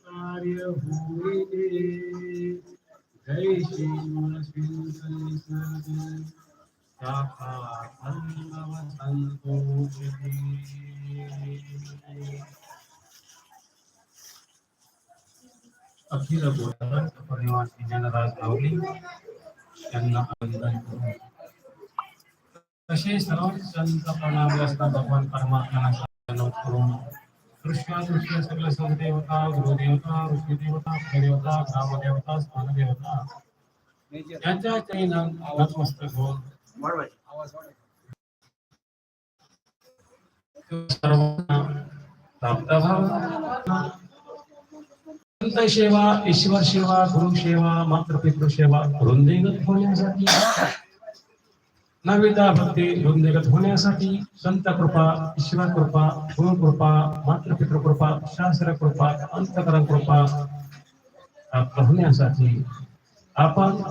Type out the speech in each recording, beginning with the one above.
कार्य होई दे जय श्री शाखा अन्नव संतोष अखिल गोदावरी परिवार जनराज गावली यांना अभिनंदन करू तसे सर्व संत प्रणामी असता भगवान परमात्म्याला साधन करून कृष्णा कृष्ण सगळे देवता देवता ग्रामदेवता स्थानदेवता. यांच्या नतमस्तक होऊन संत सेवा ईश्वर सेवा गुरु सेवा मातृपितृ सेवा वृंदीगत होण्यासाठी नविता भक्ती वृंदीगत होण्यासाठी संत कृपा ईश्वर कृपा गुरु कृपा मातृपितृ कृपा शास्त्र कृपा अंतकरण कृपा प्राप्त होण्यासाठी आपण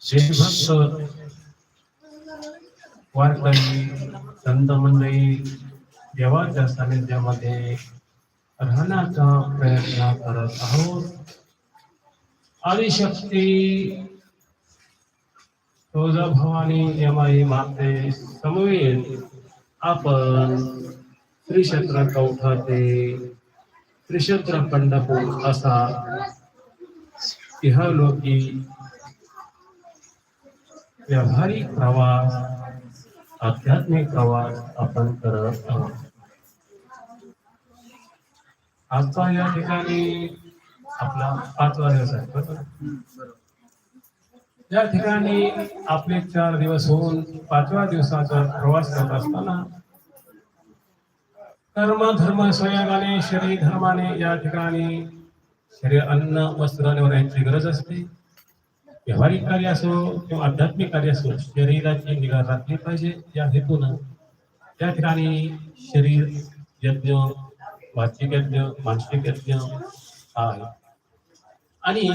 श्रीभक्त वारकरी संत मंडळी देवाच्या सानिध्यामध्ये राहण्याचा प्रयत्न करत आहोत. आदिशक्ती तुळजाभवानी यमाई माते समवेत आपण त्रिक्षेत्र कौठा ते त्रिक्षेत्र पंढरपूर असा इहलोकी व्यावहारिक प्रवास आध्यात्मिक प्रवास आपण करत आहोत. आजचा या ठिकाणी आपला पाचवा दिवस आहे बरोबर? या ठिकाणी आपले चार दिवस होऊन पाचव्या दिवसाचा प्रवास करत असताना कर्म धर्म स्वयंगाने शरीर धर्माने या ठिकाणी शरीर अन्न वस्त्र निवड यांची गरज असते. व्यावहारिक कार्य असो किंवा आध्यात्मिक कार्य असो शरीराची निगा राखली पाहिजे या हेतून त्या ठिकाणी शरीर यज्ञ वाचिक यज्ञ मानसिक यज्ञ हा आहे आणि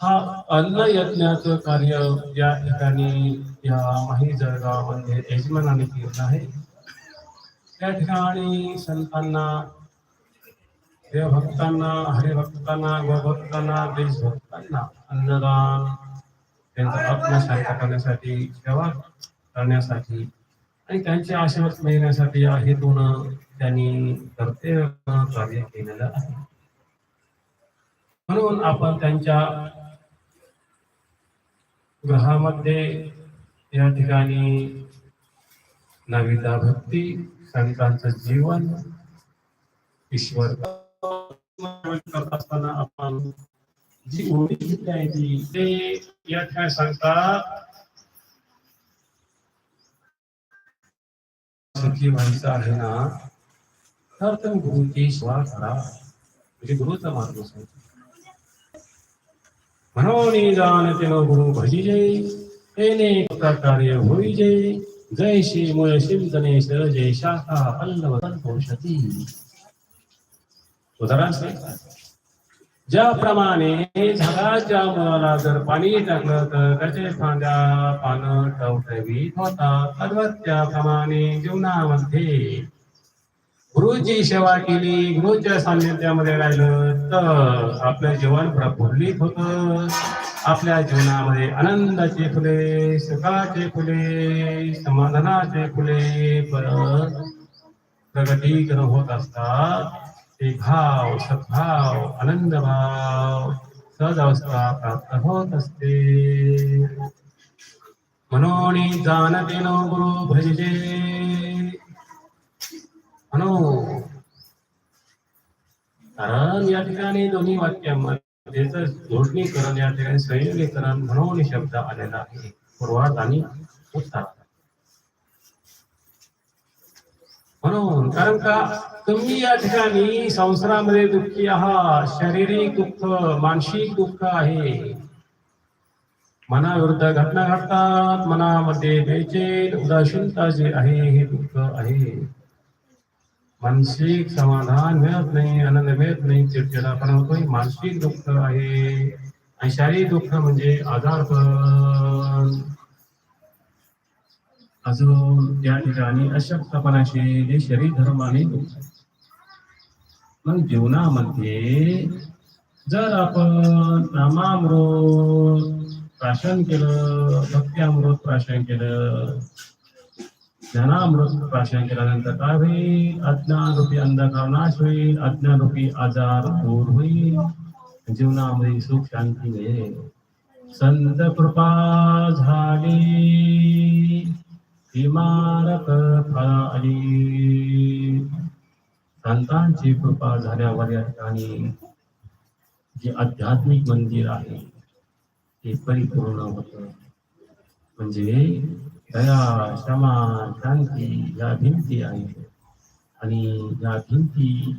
हा अन्न यज्ञाचं कार्य या ठिकाणी या माही जळगावमध्ये यजमानाने केलं आहे. त्या ठिकाणी संतांना देवभक्तांना हरिभक्तांना गोभक्तांना देशभक्तांना अन्नदान त्यांचा आत्मा शांत करण्यासाठी सेवा करण्यासाठी आणि त्यांचे आशीर्वाद मिळण्यासाठी या हेतून त्यांनी कर्तव्य कार्य केलेलं आहे. म्हणून आपण त्यांच्या ग्रहामध्ये या ठिकाणी नविता भक्ती संतांचं जीवन ईश्वर करत असताना आपण जी ओळी घेतली आहे ती ते या ठिकाणी सांगतात. सुखी व्हायचं आहे ना तर तुम्ही गुरुची सेवा करा. म्हणजे गुरुचा मार्ग सांगतो म्हणून जाणते गुरु भजी जय। तेने कार्य होई जय। जय श्री मूळ शिंदनेश जय शाखा पल्लव संतोषती उदाहरण ज्याप्रमाणे झाडाच्या मुळाला जर पाणी टाकलं तर त्याचे फांद्या पानं टवटवीत होतात. तद्वत त्याप्रमाणे जीवनामध्ये गुरुची सेवा केली गुरुच्या सान्निध्यामध्ये राहिलं तर आपलं जीवन प्रफुल्लित होत. आपल्या जीवनामध्ये आनंदाचे फुले सुखाचे फुले समाधानाचे फुले परत प्रगतीकरण होत असतात. ते भाव सद्भाव आनंद भाव सहज अवस्था प्राप्त होत असते. म्हणून जाणते नो गुरु भजले म्हणून आणि दोन्ही वाक्यामध्ये जोडणीकरण या ठिकाणी संयोगीकरण म्हणून शब्द आलेला आहे पूर्वात आणि उत्तरात म्हणून कारण का तुम्ही या ठिकाणी संसारामध्ये दुःखी आहात शारीरिक दुःख मानसिक दुःख आहे. मनाविरुद्ध घटना घडतात मनामध्ये बेचैन उदासीनता जे आहे हे दुःख आहे. मानसिक समाधान मिळत नाही आनंद मिळत नाही चिडचिडापणा होतोय मानसिक दुःख आहे. आणि शारीरिक दुःख म्हणजे आजारपण अजून त्या ठिकाणी अशक्तपणाचे जे शरीर धर्माने मग जीवनामध्ये जर आपण नामामृत प्राशन केलं भक्त्यामृत प्राशन केलं ज्ञानामृत प्राशन केल्यानंतर काय होईल? अज्ञानरूपी अंधकार नाश होईल अज्ञानरूपी आजार दूर होईल. जीवनामध्ये सुख शांती मिळेल संत कृपा झाली. इमारत फळाली संतांची कृपा झाल्यावर या ठिकाणी जे आध्यात्मिक मंदिर आहे ते परिपूर्ण होत. म्हणजे दया क्षमा शांती या भिंती आहेत आणि या भिंती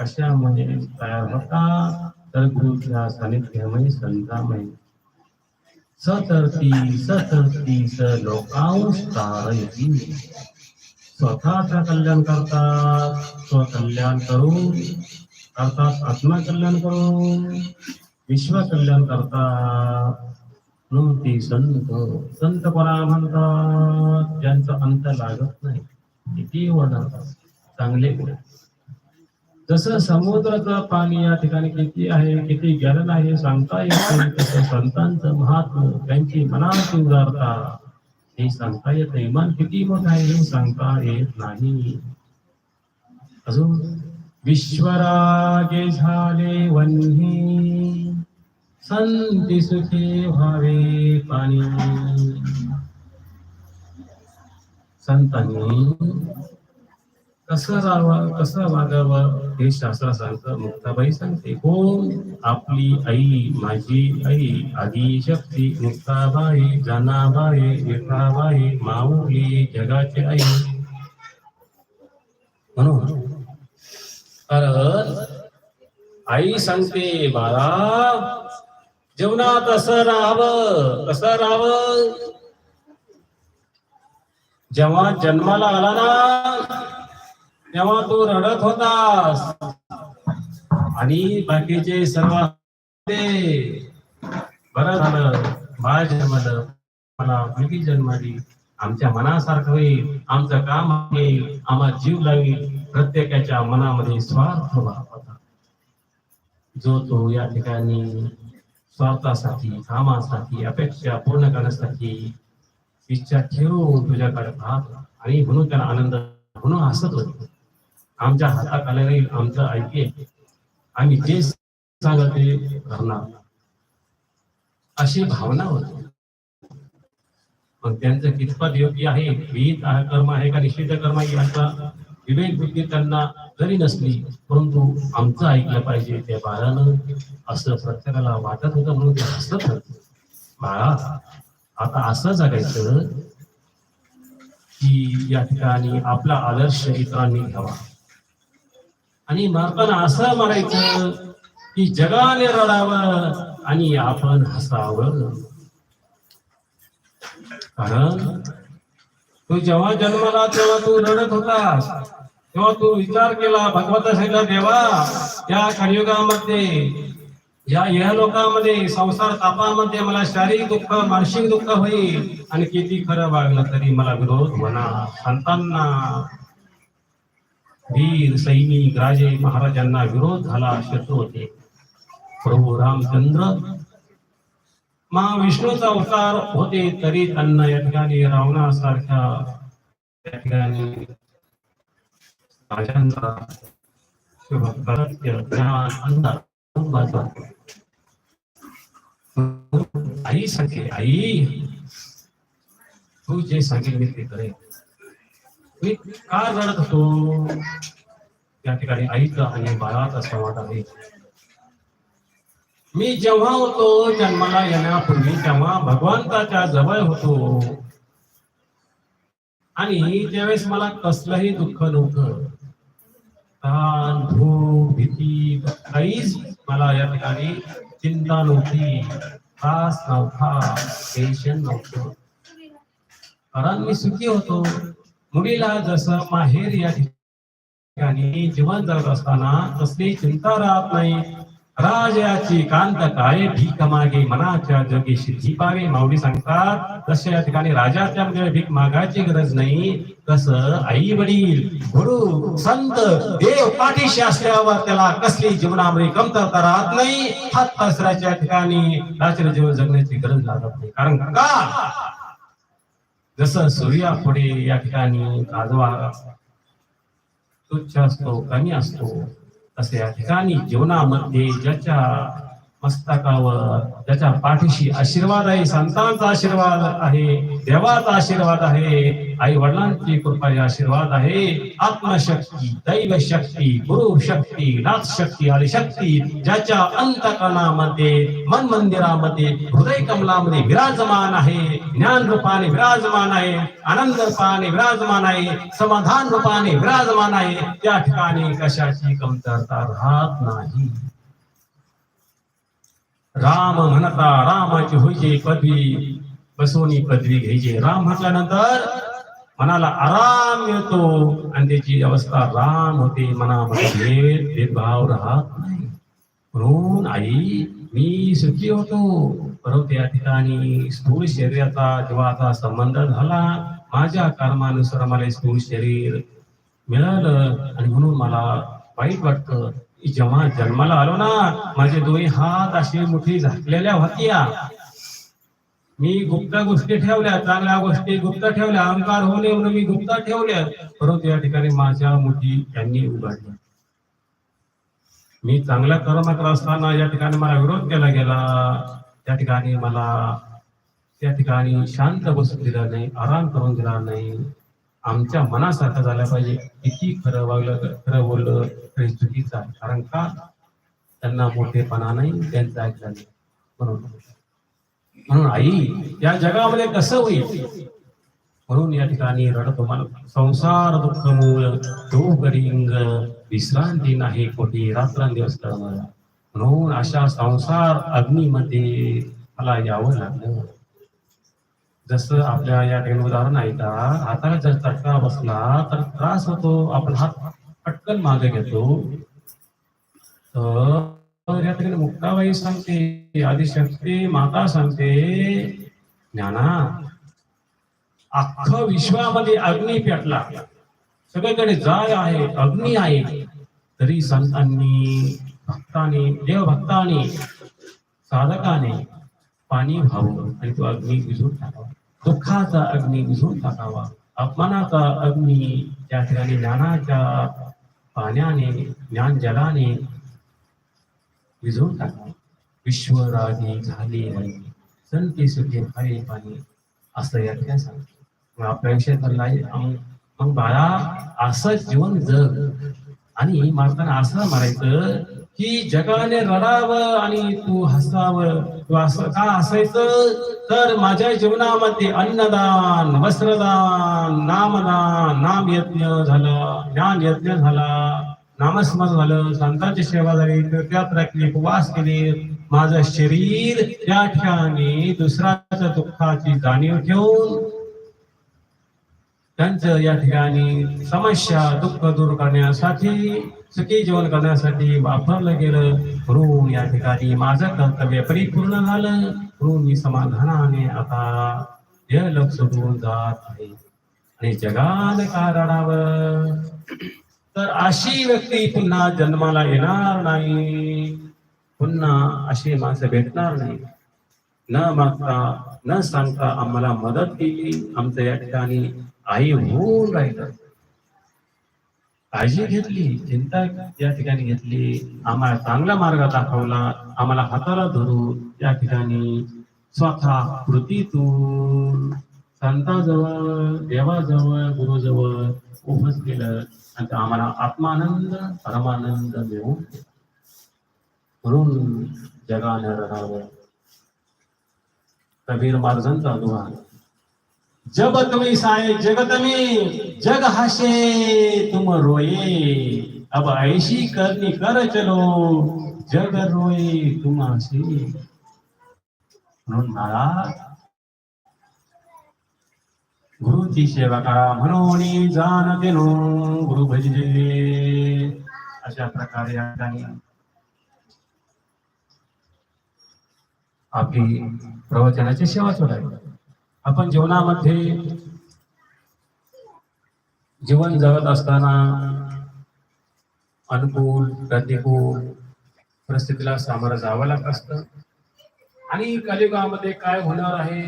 कशामुळे तयार होतात? तर गुरुच्या सानिध्यामुळे संतामुळे. सतरती सतर्ती स लोकांश तारयती. स्वतःचा कल्याण करतात स्वकल्याण करून. करतात आत्मकल्याण करून. विश्व कल्याण करतात. म्हणून ते संत संत कोणा म्हणतात ज्यांचा अंत लागत नाही किती वडतात चांगले गुण. जसं समुद्राचं पाणी या ठिकाणी किती आहे किती गॅलन आहे सांगता येत नाही तसं संतांचं महात्म त्यांची मनाची उदारता. हे सांगता येत इमान किती मोठं आहे हे सांगता येत नाही. अजून विश्वराजे झाले वन्ही. संती सुखी व्हावे पाणी। संतांनी कसं जावं कसं वागावं हे शास्त्र सांगतं मुक्ताबाई सांगते. कोण आपली आई माझी आई आदिशक्ती मुक्ताबाई जनाबाई विठाबाई माऊली जगाची आई. म्हणून कारण आई सांगते बाळा जीवनात असं राहावं कसं राहावं? जेव्हा जन्माला आला ना तेव्हा तू रडत होतास आणि बाकीचे सर्व बरं झालं. बाळ जन्मलं. मला मुलगी जन्माली. आमच्या मनासारखं होईल. आमचं काम होईल. आम्हा जीव लावेल. प्रत्येकाच्या मनामध्ये स्वार्थ होता. जो तो या ठिकाणी स्वार्थासाठी कामासाठी अपेक्षा पूर्ण करण्यासाठी इच्छा ठेवून तुझ्याकडे पाहत. आणि म्हणून त्याला आनंद म्हणून हसत होते. आमच्या हातात आले राहील आमचं ऐके आम्ही जे सांगत ते करणार. अशी भावना होती. पण त्यांचं कितपत योग्य आहे विहित कर्म आहे का निश्चित कर्म आहे याचा विवेक बुद्धी त्यांना जरी नसली परंतु आमचं ऐकलं पाहिजे त्या बाळानं. असं प्रत्येकाला वाटत होतं म्हणून ते हसत होत. बाळा आता असं जगायचं की या ठिकाणी आपला आदर्श इतरांनी घ्यावा. आणि मारताना असं मारायचं की जगाने रडावं आणि आपण हसावं. कारण तू जेव्हा जन्माला तेव्हा तू रडत होतास. तेव्हा तू विचार केला भगवंता सांगितला देवा या कलियुगामध्ये या या लोकांमध्ये संसार तापामध्ये मला शारीरिक दुःख मानसिक दुःख होईल. आणि किती खरं वागलं तरी मला विरोध म्हणा संतांना वीर सैनिक राजे महाराजांना विरोध झाला शत्रू होते. प्रभू रामचंद्र महाविष्णूचा अवतार होते तरी त्यांना या ठिकाणी रावणासारख्या या ठिकाणी राजांचा आई सांगे आई तू जे सांगेल मी ते करेन. मी का रडत होतो? त्या ठिकाणी आईचा आणि बाळाचा संवाद आहे. मी जेव्हा होतो जन्माला येण्यापूर्वी तेव्हा भगवंताच्या जवळ होतो. आणि त्यावेळेस मला कसलंही दुःख नव्हतं ताण भूक भीती काहीच मला या ठिकाणी चिंता नव्हती त्रास नव्हता टेन्शन नव्हतं. कारण मी सुखी होतो. मुलीला जसं माहेर या ठिकाणी जीवन जगत असताना कसली चिंता राहत नाही. राजयाची कांत काय भीक मागे मनाच्या जोगी सिद्धी पावे. माऊली सांगतात तसे या ठिकाणी राजाच्या म्हणजे भीक मागायची गरज नाही. तस आई वडील गुरु संत देव पाठीशी असल्यावर त्याला कसली जीवनामध्ये कमतरता राहत नाही. हात पसराच्या ठिकाणी रात्र जीवन जगण्याची गरज लागत नाही. कारण का? जसं सूर्यापुढे या ठिकाणी काजवा तुच्छ असतो कमी असतो असे या ठिकाणी जीवनामध्ये ज्याच्या मस्तकावर. त्याच्या पाठीशी आशीर्वाद आहे संतांचा आशीर्वाद आहे देवाचा आशीर्वाद आहे आई वडिलांची कृपा आशीर्वाद आहे. आत्मशक्ती दैव शक्ती गुरु शक्ती नाथ शक्ती आणि शक्ती ज्याच्या अंतकणामध्ये मन मंदिरामध्ये हृदय कमलामध्ये विराजमान आहे ज्ञान रूपाने विराजमान आहे आनंद रूपाने विराजमान आहे समाधान रूपाने विराजमान आहे. त्या ठिकाणी कशाची कमतरता राहत नाही. राम म्हणता रामाची होईजे पदवी. बसवणी पदवी घ्यायची राम म्हटल्यानंतर मनाला आराम मिळतो आणि त्याची अवस्था राम होते. मनामध्ये भेद भेदभाव राहत नाही. म्हणून आई मी सुखी होतो. परंतु या ठिकाणी स्थूळ शरीराचा जीवाचा संबंध झाला. माझ्या कर्मानुसार मला स्थूळ स्थूल शरीर मिळालं आणि म्हणून मला वाईट वाटतं. की जेव्हा जन्माला आलो ना माझे दोन्ही हात असे मुठी झाकलेल्या होत्या. मी गुप्त गोष्टी ठेवल्या चांगल्या गोष्टी गुप्त ठेवल्या अहंकार होऊ नये म्हणून मी गुप्त ठेवल्या. परंतु या ठिकाणी माझ्या मुठी त्यांनी उघडल्या मी चांगल्या कर्म असताना या ठिकाणी मला विरोध केला गेला. त्या ठिकाणी मला त्या ठिकाणी शांत बसू दिला नाही आराम करून दिला नाही. आमच्या मनासारखं झाला पाहिजे. किती खरं वागलं खरं बोललं तरी चुकीचं आहे. कारण का? त्यांना मोठेपणा नाही त्यांचं ऐकलं नाही म्हणून. म्हणून आई या जगामध्ये कसं होईल? म्हणून या ठिकाणी रडतो मला संसार दुःख मूळ डोगरिंग विश्रांती नाही कोटी रात्रंदिवस तळमळ. म्हणून अशा संसार अग्नीमध्ये मला यावं लागलं. जसं आपल्या या ठिकाणी उदाहरण आहे का हाताला जर चटका बसला तर त्रास होतो आपण हात पटकन मागे घेतो. तर या ठिकाणी मुक्ताबाई सांगते आदिशक्ती माता सांगते ज्ञाना अख्खं विश्वामध्ये अग्नी पेटला. सगळीकडे जाय आहे अग्नी आहे. तरी संतांनी भक्तांनी देवभक्तांनी साधकाने पाणी व्हावं आणि तो अग्नी विझून टाकावा. दुःखाचा अग्नी विझून टाकावा. अपमानाचा अग्नी त्या ठिकाणी ज्ञानाच्या पाण्याने ज्ञान जलाने विझून टाकावा. विश्वराजी झाले नाही संती सुखे भाई पाणी असं यातल्या सांगतो मग आपल्या मग बाळा असं जीवन जग. आणि मारताना असं मारायचं की जगाने रडावं आणि तू हसावं. का असायचं? तर माझ्या जीवनामध्ये अन्नदान वस्त्रदान नामदान नाम यज्ञ झालं ज्ञान यज्ञ झाला नामस्मरण झालं संतांची सेवा झाली त्यात राखली उपवास केले. माझं शरीर त्या ठिकाणी दुसऱ्याच्या दुःखाची जाणीव ठेवून त्यांचं या ठिकाणी समस्या दुःख दूर करण्यासाठी सुखी जीवन करण्यासाठी वापरलं गेलं. ऋण या ठिकाणी माझं कर्तव्य परिपूर्ण झालं. ऋण मी समाधानाने आता हे लक्ष सोडून जात आहे. आणि जगाने का रडावं तर अशी व्यक्ती पुन्हा जन्माला येणार नाही. पुन्हा अशी माणसं भेटणार नाही. न मागता न सांगता आम्हाला मदत केली. आमचं या ठिकाणी आई होऊन राहिलं. काळजी घेतली चिंता या ठिकाणी घेतली. आम्हाला चांगला मार्ग दाखवला. आम्हाला हाताला धरून या ठिकाणी स्वतः कृतीतून संताजवळ देवाजवळ गुरुजवळ उभंच केलं. आणि आम्हाला आत्मानंद परमानंद मिळवून म्हणून जगानं रडावं. कबीर महाराजांचा दुवा जब तुम्ही साय जगत में जग हसे तुम रोये. अब ऐशी करनी कर चलो जग रोये तुम हसे. म्हणून महाराज गुरुची सेवा करा म्हणून जाणते नो गुरु भजले. अशा प्रकारे आपली प्रवचनाची सेवा सोडावी आपण जीवनामध्ये जीवन जगत असताना अनुकूल प्रतिकूल परिस्थितीला सामोरं जावं लागत असतं. आणि कलियुगामध्ये काय होणार आहे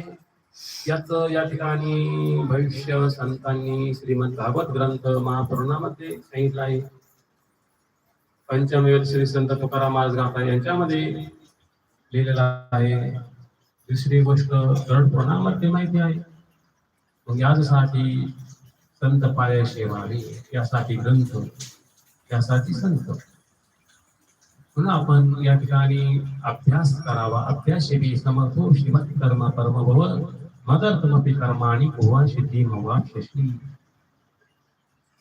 याच या ठिकाणी भविष्य संतांनी श्रीमंत भागवत ग्रंथ महापुराणामध्ये सांगितलं आहे. पंचमवेद श्री संत तुकाराम महाराज गाथा यांच्यामध्ये लिहिलेला आहे. दुसरी गोष्ट गरुड कोणामध्ये माहिती आहे मग यासाठी संत पाया शेवावी यासाठी ग्रंथ यासाठी संत. म्हणून आपण या ठिकाणी अभ्यास करावा. अभ्यासेवी समर्थो श्रीमत कर्म कर्म भव मदर्थमपि आणि भुवा सिद्धी मवा शशी.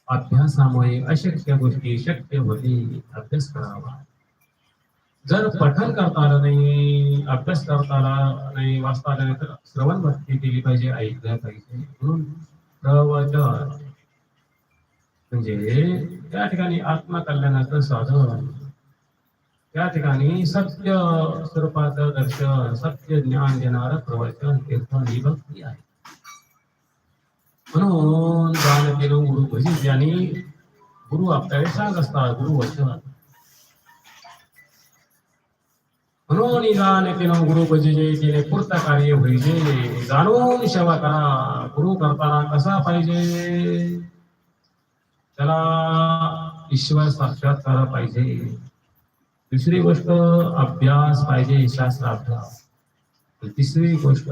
अभ्यासामुळे अशक्य गोष्टी शक्य होती अभ्यास करावा. जर पठन करता नाही, अभ्यास करता नाही वाचता आलं नाही, तर श्रवण भक्ती केली पाहिजे ऐकलं पाहिजे. म्हणून प्रवचन. म्हणजे त्या ठिकाणी आत्मकल्याणाचं साधन. त्या ठिकाणी सत्य स्वरूपाचं दर्शन, सत्य ज्ञान देणारं प्रवचन तीर्थ ही भक्ती आहे. म्हणून दान केलं, गुरु भजी ज्यांनी गुरु आपल्याला सांग असतात, गुरु वचन. म्हणून दान केलं गुरु भजीजे तिने पूर्त कार्य होईजे जाणून सेवा करा गुरु करताना कसा पाहिजे? त्याला ईश्वर करा पाहिजे। दुसरी गोष्ट अभ्यास पाहिजे शास्त्र अभ्यास तिसरी गोष्ट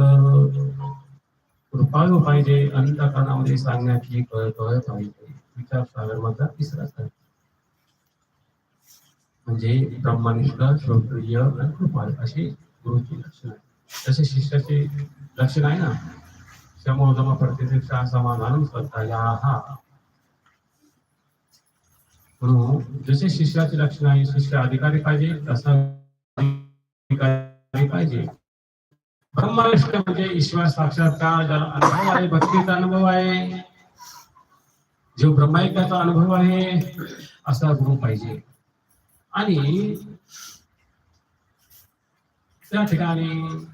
कृपाळू पाहिजे अंतकरणामध्ये सांगण्याची कळ कळ पाहिजे विचार सागर माझा तिसरा आहे म्हणजे ब्रह्मनिष्ठ श्रोत्रिय कृपाळ अशी गुरुची लक्षण तसे लक्षण आहे ना? समोदम समाधान या हा. म्हणून जसे शिष्याचे लक्षण आहे, शिष्य अधिकारी पाहिजे, तसा अधिकारी पाहिजे. ब्रह्मनिष्ठ म्हणजे ईश्वर साक्षात्कार, ज्याला अनुभव आहे, भक्तीचा अनुभव आहे. जो ब्रह्मायकाचा अनुभव आहे, असा गुरु पाहिजे. आणि त्या ठिकाणी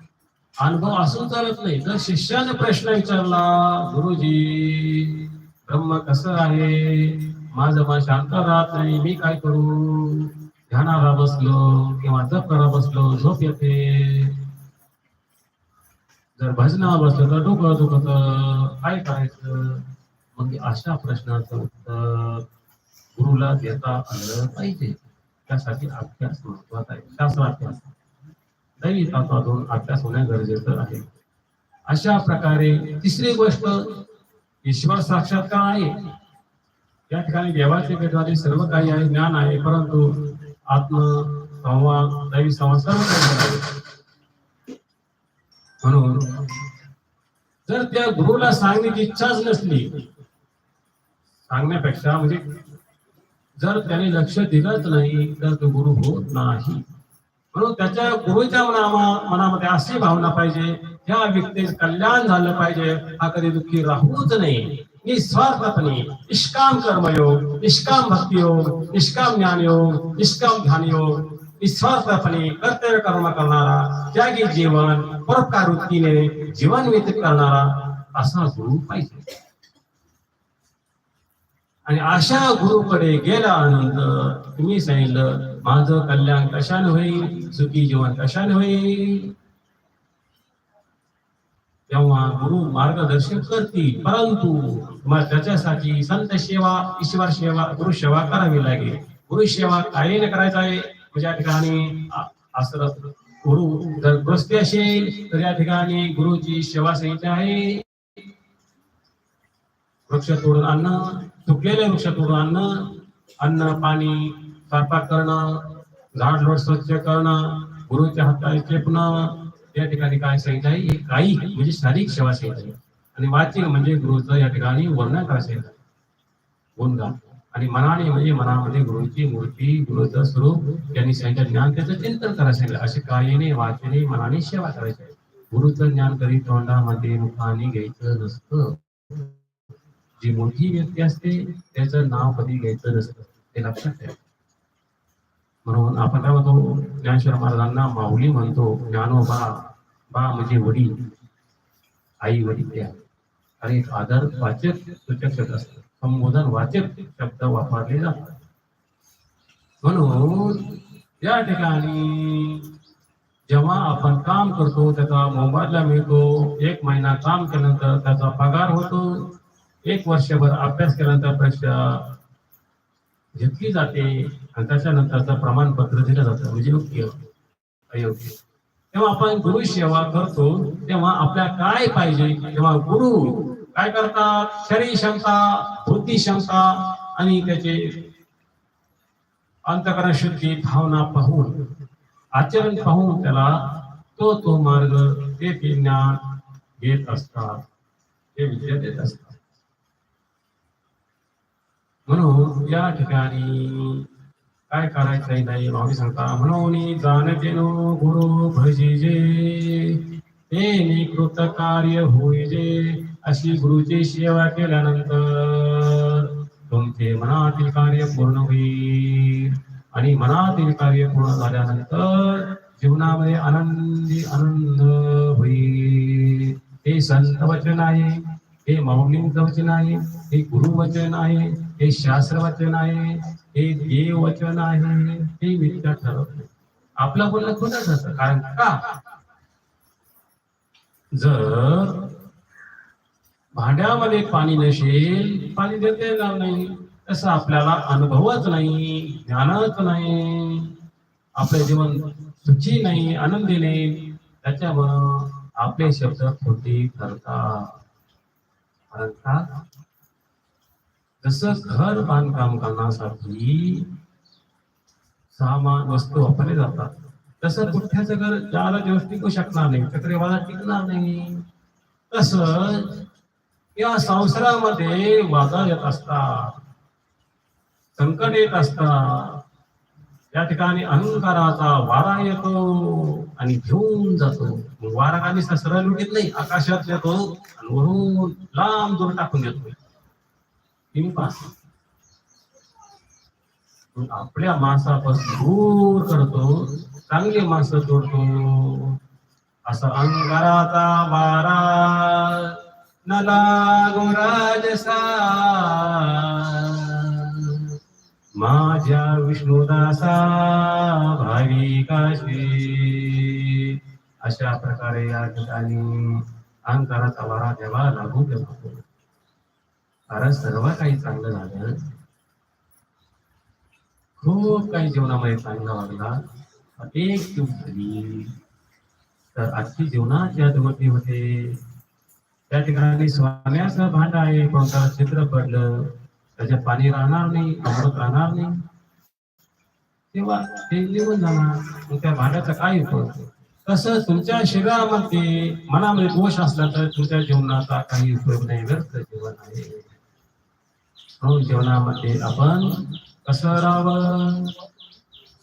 अनुभव असून चालत नाही. जर शिष्याने प्रश्न विचारला गुरुजी ब्रह्म कसं आहे? माझं मन शांत राहत नाही. मी काय करू? ध्यानाला बसलो किंवा जप करा बसलो झोप येते. जर भजनाला बसलो तर डोकं दुखत. काय करायचं? मग अशा प्रश्नाचं उत्तर गुरुला देता आलं पाहिजे. त्यासाठी अभ्यास महत्त्वाचा आहे. शास्त्राभ्यास दैनिक तत्वातून अभ्यास होणे गरजेचं आहे. अशा प्रकारे तिसरी गोष्ट ईश्वर साक्षात्कार आहे? या ठिकाणी देवाचे वेदाने सर्व काही आहे ज्ञान आहे परंतु आत्म संवाद दैवी संवाद सर्व काही आहे. म्हणून जर त्या गुरुला सांगण्याची इच्छाच नसली सांगण्यापेक्षा म्हणजे जर त्याने लक्ष दिलंच नाही तर तो गुरु होत नाही. म्हणून त्याच्या गुरुच्या मना मनामध्ये अशी भावना पाहिजे या व्यक्तीचं कल्याण झालं पाहिजे. हा कधी दुःखी राहूच नाही. निस्वार्थपणे निष्काम कर्मयोग निष्काम भक्तियोग निष्काम ज्ञानयोग निष्काम ध्यान निस्वार्थपणे कर्तव्य कर्म करणारा त्यागी जीवन परोपकार वृत्तीने जीवन व्यतीत करणारा असा गुरु पाहिजे. आणि अशा गुरुकडे गेल्यानंतर तुम्ही सांगितलं माझं कल्याण कशाने होईल? सुखी जीवन कशाने होईल? तेव्हा गुरु मार्गदर्शन करतील परंतु मग त्याच्यासाठी संत सेवा ईश्वर सेवा गुरु सेवा करावी लागेल. गुरु सेवा काय करायचं आहे? म्हणजे या ठिकाणी असं गुरु जर ग्रस्ती असेल तर या ठिकाणी गुरुची सेवा सांगितली आहे. वृक्ष तोडून आणणं तुटलेले वृक्ष तोडून आणणं अन्न पाणी स्वयंपाक करणं झाड लोट स्वच्छ करणं गुरुच्या हाताने चेपणं या ठिकाणी काय सांगितलं आहे काही म्हणजे शारीरिक सेवा सांगितली आहे. आणि वाचिक म्हणजे गुरुचं या ठिकाणी वर्णन करायचं आहे. गुणगान आणि मनाने म्हणजे मनामध्ये गुरुची मूर्ती गुरुचं स्वरूप यांनी सांगितलं ज्ञान त्याचं चिंतन करायचं असे कार्याने वाचने मनाने सेवा करायची आहे. गुरुचं ज्ञान करीत तोंडामध्ये मुखाने घ्यायचं नसतं जी मोठी व्यक्ती असते त्याचं नाव कधी घ्यायचं नसतं ते लक्षात ठेवा. म्हणून आपण काय म्हणतो ज्ञानेश्वर महाराजांना माऊली म्हणतो ज्ञानोबा बा म्हणजे वडील आई वडील त्या. आणि एक आदर वाचक सूचक शब्द असतो. संबोधन वाचक शब्द वापरले जातात. म्हणून या ठिकाणी जेव्हा आपण काम करतो त्याचा मोबदला मिळतो एक महिना काम केल्यानंतर त्याचा पगार होतो एक वर्षभर अभ्यास केल्यानंतर परीक्षा घेतली जाते आणि त्याच्यानंतरचं प्रमाणपत्र दिलं जातं म्हणजे योग्य अयोग्य. तेव्हा आपण गुरु सेवा करतो तेव्हा आपल्या काय पाहिजे? तेव्हा गुरु काय करतात? शरीर क्षमता बुद्धी क्षमता आणि त्याचे अंतकरण शुद्धी भावना पाहून आचरण पाहून त्याला तो तो मार्ग ते ते ज्ञान घेत असतात ते विद्या देत असतात. म्हणून या ठिकाणी काय करायचंय नाही भावी सांगता म्हणून जाणते नो गुरु भजिजे ते कृत कार्य होईजे अशी गुरुची सेवा केल्यानंतर तुमचे मनातील कार्य पूर्ण होईल. आणि मनातील कार्य पूर्ण झाल्यानंतर जीवनामध्ये आनंदी आनंद होईल. हे संत वचन आहे हे माऊलींचं वचन आहे हे गुरु वचन आहे हे शास्त्र वचन आहे हे देव वचन आहे हे मिथ्या ठरवत नाही. आपलं बोलणं खोटं असतं कारण का? जर भांड्यामध्ये पाणी नसेल पाणी देता येणार नाही. तसं आपल्याला अनुभवच नाही ज्ञानच नाही. आपले जीवन सुखी नाही आनंदी नाही. त्याच्यामुळं आपले शब्द खोटी ठरतात. जसं घर बांधकाम करण्यासाठी सामान वस्तू वापरले जातात तसं पुठ्ठ्याचं घर ज्याला दिवस टिकू शकणार नाही चक्रीवादळ टिकणार नाही तस या संसारामध्ये वादळ येत असतात संकट येत असतात. या ठिकाणी अहंकाराचा वारा येतो आणि घेऊन जातो. वारा काही सरळ लुटीत नाही आकाशात येतो आणि वरून लांब दूर टाकून येतो आपल्या माणसापासून दूर करतो चांगली माणसं तोडतो. असा अंगाराचा बारा नला गोराजसा. माझ्या विष्णुदासा भाविकाशी अशा प्रकारे या ठिकाणी अंकाराचा वारा देवा लागू देतो कारण सर्व काही चांगलं झालं खूप काही जीवनामध्ये चांगलं वागला एक चूक झाली तर आजची जीवनात या होते त्या ठिकाणी स्वाम्याचं भांड आहे कोणता चित्र पडलं त्याच्यात पाणी राहणार नाही अमृत राहणार नाही. तेव्हा ते निघून जाणार त्या भांड्याचा काय उपयोग? तसं तुमच्या शरीरामध्ये मनामध्ये दोष असला तर तुमच्या जीवनाचा काही उपयोग नाही व्यर्थ जीवन आहे. म्हणून जीवनामध्ये आपण कसं राहावं?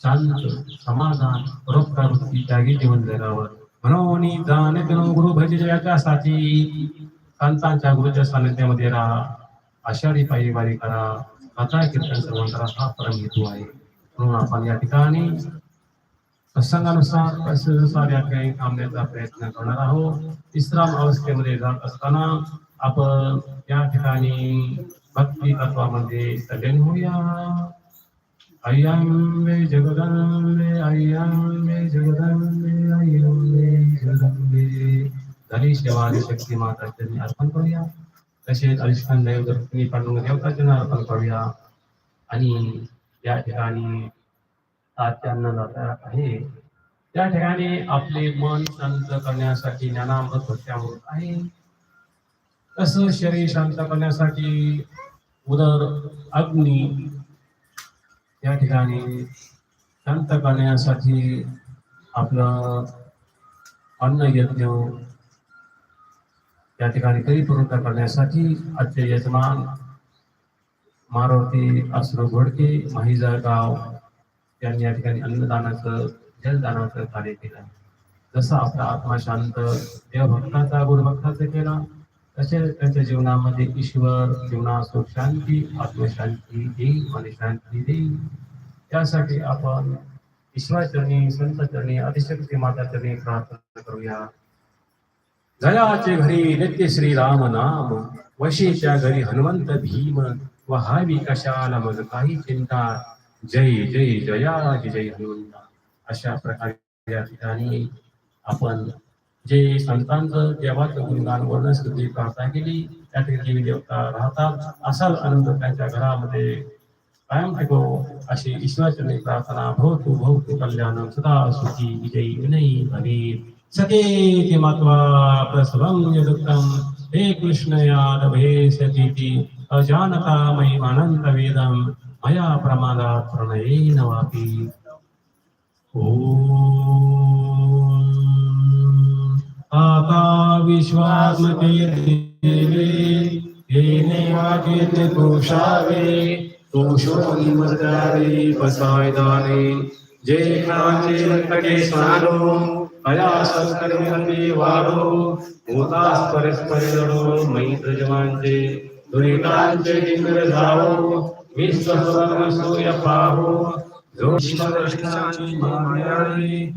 शांत समाधान परोपकार वृत्ती त्यागी जीवन जगावं. म्हणून जाणे गुरु भजी याच्यासाठी संतांच्या गुरुच्या सानिध्यामध्ये राहा. आषाढी पायीवारी करा. आता कीर्तन सर्व करा. हा परम हेतू आहे. म्हणून आपण या ठिकाणी प्रसंगानुसार या ठिकाणी थांबण्याचा प्रयत्न करणार आहोत. विश्राम अवस्थेमध्ये जात असताना आपण या ठिकाणी भक्ती तत्वामध्ये तल्लीन होऊया अय्यंबे जगदंबे अय्यंबे जगदंबे अय्यंबे जगदंबे धनी शिवानी शक्ती माता अर्पण करूया। तसेच अलिष्ठान देव दत्तनी पांडुरंग देवता अर्पण करूया। आणि या ठिकाणी आजच्या अन्नदाता आहे। त्या ठिकाणी आपले मन शांत करण्यासाठी ज्ञानामृत सत्यामृत आहे। तसं शरीर शांत करण्यासाठी उदर अग्नी या ठिकाणी शांत करण्यासाठी आपलं अन्न यज्ञ या ठिकाणी परिपूर्ण करण्यासाठी आजचे यजमान मारुती अश्रू घोडके माहिजा गाव यांनी या ठिकाणी अन्नदानाचं जलदानाचं कार्य केलं. जसं आपला आत्मा शांत देवभक्ताचा गुरुभक्ताचा केला तसेच त्यांच्या जीवनामध्ये ईश्वर जीवना सुख शांती आत्मशांती देईल मन शांती देईल त्यासाठी आपण ईश्वरचरणी संतचरणी माता चरणी प्रार्थना करूया. जयाचे घरी नित्य श्री राम नाम वशीच्या घरी हनुमंत भीम व्हावी कशाला मग काही चिंता? जय जय जया जय हनुमंता. अशा प्रकारे या ठिकाणी आपण जे संतांचं देवाचं गुणगान वर्णस्तुती प्रार्थना केली त्या ठिकाणी देवता राहतात असाच आनंद त्यांच्या घरामध्ये. कायम टिको अशी ईश्वरचरणी प्रार्थना भवतु भवतु कल्याण सदा सुखी विजयी विनयी भवेत्. सकेति मात्वा प्रसवं यदुक्तं हे कृष्ण यादवे सतीति अजानता महिमानन्तवेदं मया प्रमादात् प्रणयेन वापि. ॐ आता विश्वात्मके देवे येने वाक्येते पुरुषावे पुरुषोनी मर्यादे पसायदाने जे खाचे रंकटे सारो अया संस्करणे वारो होतास परस्पर लढो मैत्र जवांचे दुरितांचे इंद्र जावो. विश्व सर्व सूर्य पाहो. जो शिवकृष्णाची मायाळी.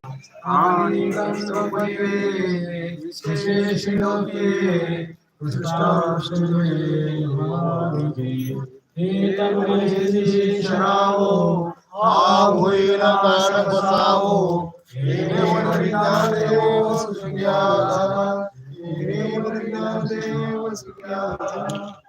आभीना हे सवाय सदा चंद्र सूर्यू पावरा सरस्वती मोठो येते योगी भजा विष्णुती रामदेव आणि गणपतीवे विशेष लोके कृष्णाष्टमी महाविजय हे तन्मय शरावो हा होईल काळ